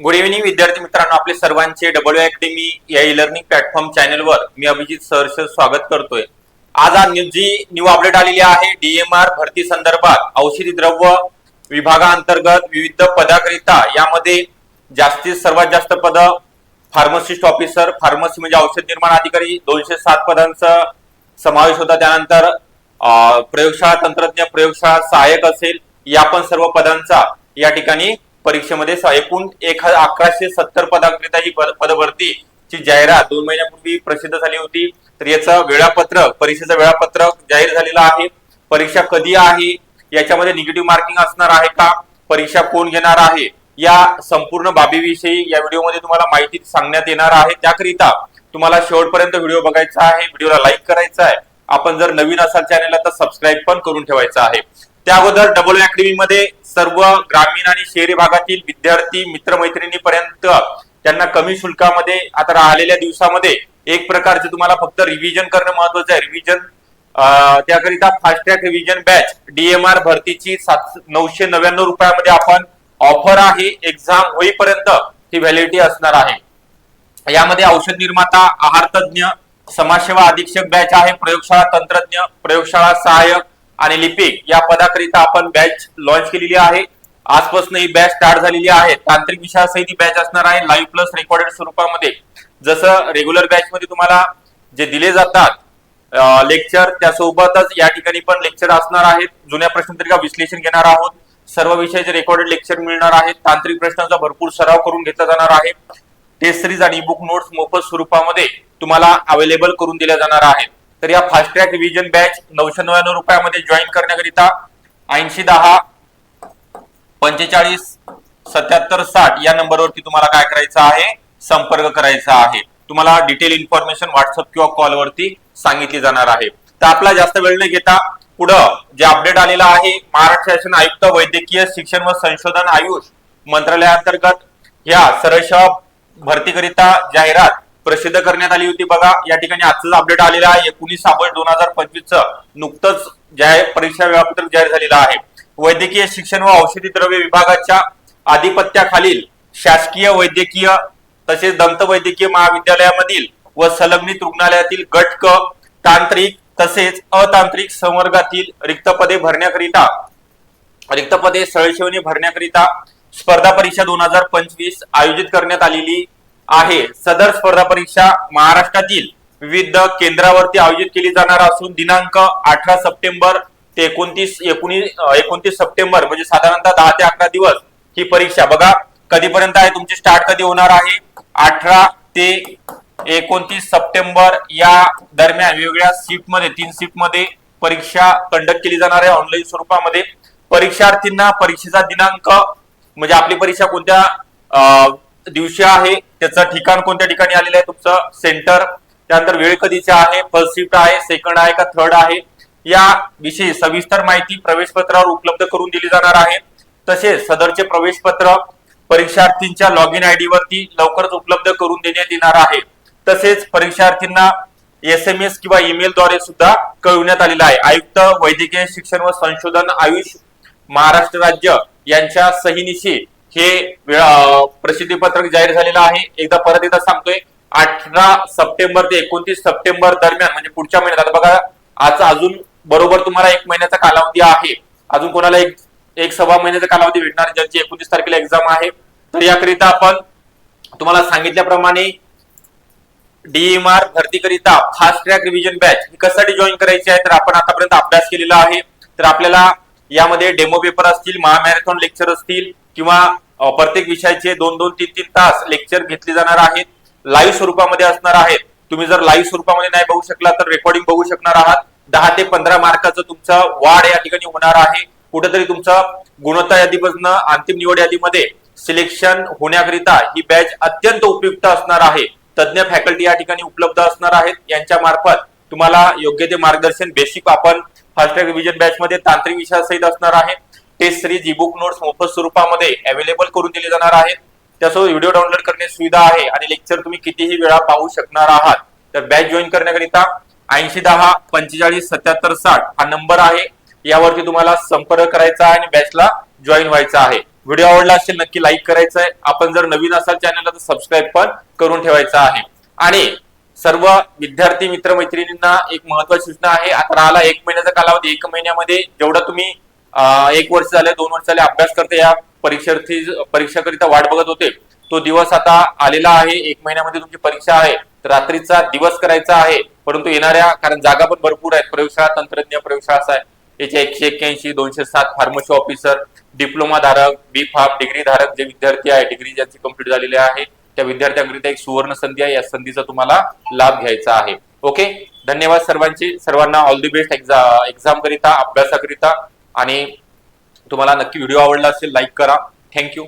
Good evening विद्यार्थी मित्रांनो. आपले सर्वांचे डब्ल्यू अकॅडमी या ई लर्निंग प्लॅटफॉर्म चॅनलवर मी अभिजित सहर्ष स्वागत करतोय. आज आज न्यू- जी न्यू अपडेट आलेली आहे डीएमआर भरती संदर्भात औषधी द्रव्य विभागाअंतर्गत विविध पदाकरिता यामध्ये जास्तीत सर्वात जास्त पद फार्मसिस्ट ऑफिसर फार्मसी म्हणजे औषध निर्माण अधिकारी दोनशे सात पदांचा समावेश होता. त्यानंतर प्रयोगशाळा तंत्रज्ञ प्रयोगशाळा सहाय्यक असेल या पण सर्व पदांचा या ठिकाणी परीक्षेमध्ये एकूण एक हजार अकराशे सत्तर पदाकरिता ही पदभरती ची जाहिरात दोन महिन्यापूर्वी प्रसिद्ध झाली होती. तर याचं वेळापत्रक परीक्षेचं वेळापत्रक जाहीर झालेलं आहे. परीक्षा कधी आहे? याच्यामध्ये निगेटिव्ह मार्किंग असणार आहे का? परीक्षा कोण घेणार आहे? या संपूर्ण बाबीविषयी या व्हिडिओमध्ये तुम्हाला माहिती सांगण्यात येणार आहे. त्याकरिता तुम्हाला शेवटपर्यंत व्हिडिओ बघायचा आहे. व्हिडिओला लाईक करायचा आहे. आपण जर नवीन असाल चॅनलला तर सबस्क्राईब पण करून ठेवायचं आहे. त्या अगोदर डबल अकॅडमी मध्ये सर्व ग्रामीण आणि शहरी भागातील विद्यार्थी मित्रमैत्रिणी पर्यंत त्यांना कमी शुल्कामध्ये आता राहिलेल्या दिवसामध्ये एक प्रकारचे तुम्हाला फक्त रिव्हिजन करणं महत्वाचं आहे. रिव्हिजन त्याकरिता fast track revision batch DMR भरतीची सात नऊशे नव्याण्णव रुपयामध्ये आपण ऑफर आहे. एक्झाम होईपर्यंत ही व्हॅलिडिटी असणार आहे. यामध्ये औषध निर्माता आहार तज्ज्ञ समाजसेवा अधीक्षक बॅच आहे प्रयोगशाळा तंत्रज्ञ प्रयोगशाळा सहाय्यक आणि लिपिक या पदाकरिता आपण बॅच लॉन्च केलेली आहे. आजपासून ही बॅच स्टार्ट झालेली आहे. तांत्रिक विषयासहित ही बॅच असणार आहे. लाईव्ह प्लस रेकॉर्डेड स्वरूपामध्ये. जसं रेग्युलर बॅच मध्ये तुम्हाला जे दिले जातात लेक्चर त्यासोबतच या ठिकाणी पण लेक्चर असणार आहेत. जुन्या प्रश्नपत्रिका विश्लेषण घेणार आहोत. सर्व विषयाचे रेकॉर्डेड लेक्चर मिळणार आहेत तांत्रिक प्रश्नांचा भरपूर सराव करून घेतला जाणार आहे. टेस्ट सिरीज आणि बुक नोट्स मोफत स्वरूपामध्ये तुम्हाला अवेलेबल करून दिल्या जाणार आहेत. तर या फास्ट ट्रॅक रिव्हिजन बॅच नऊशे नव्याण्णव रुपयामध्ये जॉईन करण्याकरिता ऐंशी दहा पंचेचाळीस सत्याहत्तर साठ या नंबरवरती तुम्हाला काय करायचं आहे? संपर्क करायचा आहे. तुम्हाला डिटेल इन्फॉर्मेशन व्हॉट्सअप किंवा कॉलवरती सांगितली जाणार आहे. तर आपला जास्त वेळ न घेता पुढं जे अपडेट आलेलं आहे महाराष्ट्र शासन आयुक्त वैद्यकीय शिक्षण व संशोधन आयुष मंत्रालयाअंतर्गत या सरळ भरतीकरिता जाहिरात प्रसिद्ध करण्यात आली होती. बघा या ठिकाणी आजचं अपडेट आलेलं आहे. एकोणीस ऑगस्ट दोन हजार पंचवीस नुकतंच जाहीर परीक्षा वेळापत्रक जाहीर झालेलं आहे. वैद्यकीय शिक्षण व औषधी द्रव्य विभागाच्या आधिपत्याखालील शासकीय वैद्यकीय तसेच दंत वैद्यकीय महाविद्यालयामधील व संलग्नित रुग्णालयातील गट क तांत्रिक तसेच अतांत्रिक संवर्गातील रिक्त पदे भरण्याकरिता रिक्त पदे सरळशेवणी भरण्याकरिता स्पर्धा परीक्षा दोन हजार पंचवीस आयोजित करण्यात आलेली आहे. सदर स्पर्धा परीक्षा महाराष्ट्रातील विविध केंद्रावरती आयोजित केली जाणार असून दिनांक अठरा सप्टेंबर ते एकोणतीस एकोणीस एकोणतीस सप्टेंबर म्हणजे साधारणतः दहा ते अकरा दिवस ही परीक्षा. बघा कधीपर्यंत आहे तुमची स्टार्ट कधी होणार आहे? अठरा ते एकोणतीस सप्टेंबर या दरम्यान वेगवेगळ्या शिफ्टमध्ये तीन शिफ्टमध्ये परीक्षा कंडक्ट केली जाणार आहे ऑनलाईन स्वरूपामध्ये. परीक्षार्थींना परीक्षेचा दिनांक म्हणजे आपली परीक्षा कोणत्या दिवशी आहे त्याचं ठिकाण कोणत्या ठिकाणी आलेलं आहे तुमचं? सेंटर त्यानंतर वेळ कधीचा आहे? फर्स्ट शिफ्ट आहे सेकंड आहे का थर्ड आहे? या विषयी सविस्तर माहिती प्रवेश पत्रावर उपलब्ध करून दिली जाणार आहे. तसेच सदरचे प्रवेश पत्र परीक्षार्थींच्या लॉग इन आयडी वरती लवकरच उपलब्ध करून देण्यात येणार आहे. तसेच परीक्षार्थींना एस एम एस किंवा ईमेल द्वारे सुद्धा कळवण्यात आलेलं आहे. आयुक्त वैद्यकीय शिक्षण व संशोधन आयुष महाराष्ट्र राज्य यांच्या सहीनिशी हे प्रसिद्धी पत्रक जाहीर झालेलं आहे. एकदा परत एकदा सांगतोय अठरा सप्टेंबर ते एकोणतीस सप्टेंबर दरम्यान म्हणजे पुढच्या महिन्यात आता बघा आज अजून बरोबर तुम्हाला एक महिन्याचा कालावधी आहे. अजून कोणाला एक एक सव्वा महिन्याचा कालावधी भेटणार ज्यांची एकोणतीस तारखेला एक्झाम आहे. तर याकरिता आपण तुम्हाला सांगितल्याप्रमाणे डीएमआर भरतीकरिता फास्ट ट्रॅक रिव्हिजन बॅच ही कशासाठी जॉईन करायची आहे तर आपण आतापर्यंत अभ्यास केलेला आहे. तर आपल्याला यामध्ये डेमो पेपर असतील महामॅरेथॉन लेक्चर असतील किंवा प्रत्येक विषयाचे दोन दोन तीन तीन तास लेक्चर घेतले जाणार आहेत. लाईव्ह स्वरूपामध्ये असणार आहेत. तुम्ही जर लाईव्ह स्वरूपामध्ये नाही बघू शकला तर रेकॉर्डिंग बघू शकणार आहात. दहा ते पंधरा मार्काचं तुमचं वाढ या ठिकाणी होणार आहे. कुठेतरी तुमचं गुणवत्ता यादीपासून अंतिम निवड यादीमध्ये सिलेक्शन होण्याकरिता ही बॅच अत्यंत उपयुक्त असणार आहे. तज्ज्ञ फॅकल्टी या ठिकाणी उपलब्ध असणार आहेत. यांच्या मार्फत तुम्हाला योग्य ते मार्गदर्शन बेसिक आपण फास्ट ट्रॅक रिव्हिजन बॅच मध्ये तांत्रिक विषयासहित असणार आहे. Test series e book notes मोफत स्वरूपामध्ये अवेलेबल करून दिले जाणार आहेत. त्यासोबत व्हिडिओ डाउनलोड करण्याची सुविधा आहे आणि लेक्चर तुम्ही कितीही वेळा पाहू शकणार आहात. तर बॅच जॉईन करण्याकरिता ऐंशी दहा पंचेचाळीस सत्याहत्तर साठ हा नंबर आहे. यावरती तुम्हाला संपर्क करायचा आहे आणि बॅचला जॉईन व्हायचा आहे. व्हिडिओ आवडला असेल नक्की लाईक करायचं आहे. आपण जर नवीन असाल चॅनलला तर सबस्क्राईब पण करून ठेवायचा आहे. आणि सर्व विद्यार्थी मित्र मैत्रिणींना एक महत्वाची सूचना आहे. आता राहिला एक महिन्याचा कालावधी. एक महिन्यामध्ये जेवढा तुम्ही एक वर्ष झाले दोन वर्ष झाले अभ्यास करते या परीक्षार्थी परीक्षाकरिता वाट बघत होते. तो दिवस आता आलेला आहे एक महिन्यामध्ये तुमची परीक्षा आहे. रात्रीचा दिवस करायचा आहे परंतु येणाऱ्या कारण जागा पण भरपूर आहेत. प्रयोगशाळा तंत्रज्ञ प्रयोगशाळा असा आहे. याचे एकशे एक्क्याऐंशी दोनशे सात फार्मसी ऑफिसर डिप्लोमा धारक बी फार्म डिग्री धारक जे विद्यार्थी आहे डिग्री ज्यांची कंप्लीट झालेली आहे त्या विद्यार्थ्यांकरिता एक सुवर्ण संधी आहे. या संधीचा तुम्हाला लाभ घ्यायचा आहे. ओके धन्यवाद सर्वांची. सर्वांना ऑल दी बेस्ट एक्झाम करिता अभ्यासाकरिता. आणि तुम्हाला नक्की व्हिडिओ आवडला असेल लाईक करा. थँक्यू